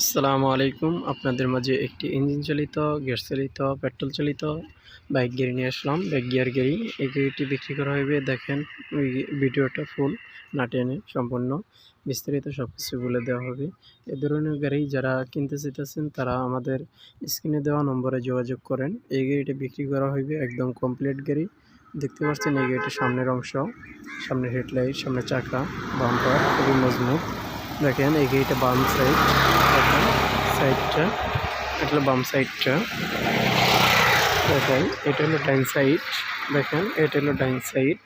আসসালামু আলাইকুম। আপনাদের মাঝে একটি ইঞ্জিন চালিত গ্যাস চালিত পেট্রোল চালিত বাইক গাড়ি নিয়ে আসলাম। বাইক গিয়ার গাড়ি এই গাড়িটি বিক্রি করা হবে দেখেন, ওই ভিডিওটা ফুল, না টেনে, সম্পূর্ণ বিস্তারিত সব কিছু বলে দেওয়া হবে। এ ধরনের গাড়ি যারা কিনতে চাইতেছেন, তারা আমাদের স্ক্রিনে দেওয়া নম্বরে যোগাযোগ করেন। এই গাড়িটি বিক্রি করা হইবে, একদম কমপ্লিট গাড়ি। দেখতে পাচ্ছেন, এই গাড়িটির সামনের অংশ, সামনের হেডলাইট, সামনের চাকা বাম্পার খুবই মজবুত। দেখেন, এই গাড়িটা বাম সাইড দেখেন সাইডটা এটা হলো বাম সাইডটা দেখেন, এটা হলো ডাইন সাইড দেখেন, এটা হলো ডাইন সাইড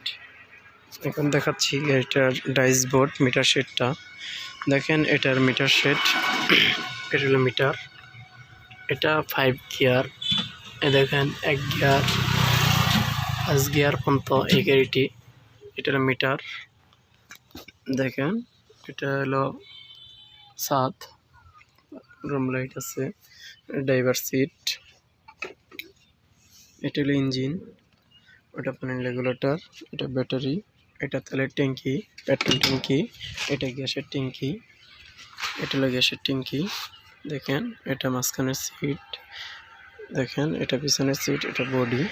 এখন দেখাচ্ছি গাড়িটার ডাইস বোর্ড মিটার শেডটা দেখেন, এটার মিটার শেড এটা হলো মিটার এটা ফাইভ গিয়ার এ দেখেন, এক গিয়ার পাঁচ গিয়ার পর্যন্ত এই গাড়িটি। এটা হলো মিটার দেখেন এটা হলো সাত, রুম লাইট আছে, ড্রাইভার সিট, এটা হলো ইঞ্জিন, ওটা পানি রেগুলেটর এটা ব্যাটারি, এটা তেলের ট্যাঙ্কি, পেট্রোল ট্যাঙ্কি, এটা গ্যাসের ট্যাঙ্কি, এটা হলো গ্যাসের ট্যাঙ্কি, দেখেন, এটা মাঝখানের সিট দেখেন, এটা পিছনের সিট এটা বডি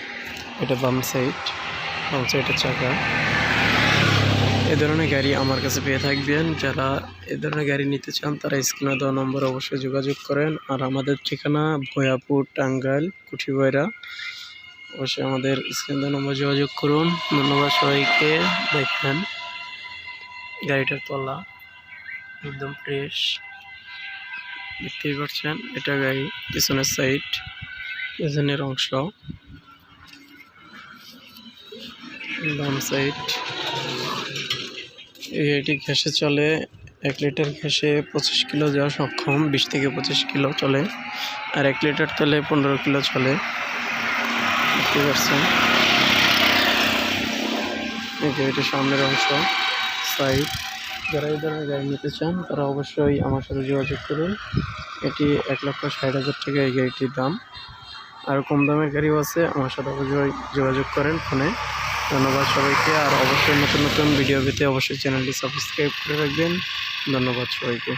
এটা বাম সাইড বাম সাইডের চাকা। এ ধরনের গাড়ি আমার কাছে পেয়ে থাকবেন। যারা এ ধরনের গাড়ি নিতে চান, তারা স্ক্রিনে দেওয়া নম্বর অবশ্যই যোগাযোগ করেন। আর আমাদের ঠিকানা ভয়াপুর, টাঙ্গাইল, কুঠিবয়রা। অবশ্যই আমাদের স্ক্রিনে দেওয়া নম্বর যোগাযোগ করুন। ধন্যবাদ সবাইকে। দেখেন গাড়িটার তলা একদম ফ্রেশ দেখতেই পাচ্ছেন, এটা গাড়ি পিছনের সাইড পিছনের অংশ। বাম সাইড এটি ঘ্যাসে চলে। এক লিটার ঘ্যাসে পঁচিশ কিলো যাওয়া সক্ষম, বিশ থেকে পঁচিশ কিলো চলে। আর এক লিটার তেলে পনেরো কিলো চলে। বুঝতে পারছেন এটি সামনের অংশ, সাইড। যারা এই ধরনের গাড়ি নিতে চান, তারা অবশ্যই আমার সাথে যোগাযোগ করুন। এটি এক লক্ষ ষাট হাজার টাকা এই গাড়িটির দাম। আর কম দামের গাড়িও আছে, আমার সাথে অবশ্যই যোগাযোগ করেন ফোনে। ধন্যবাদ সবাইকে, আর অবশ্যই নতুন নতুন ভিডিও পেতে অবশ্যই চ্যানেলটি সাবস্ক্রাইব করে রাখবেন। ধন্যবাদ সবাইকে।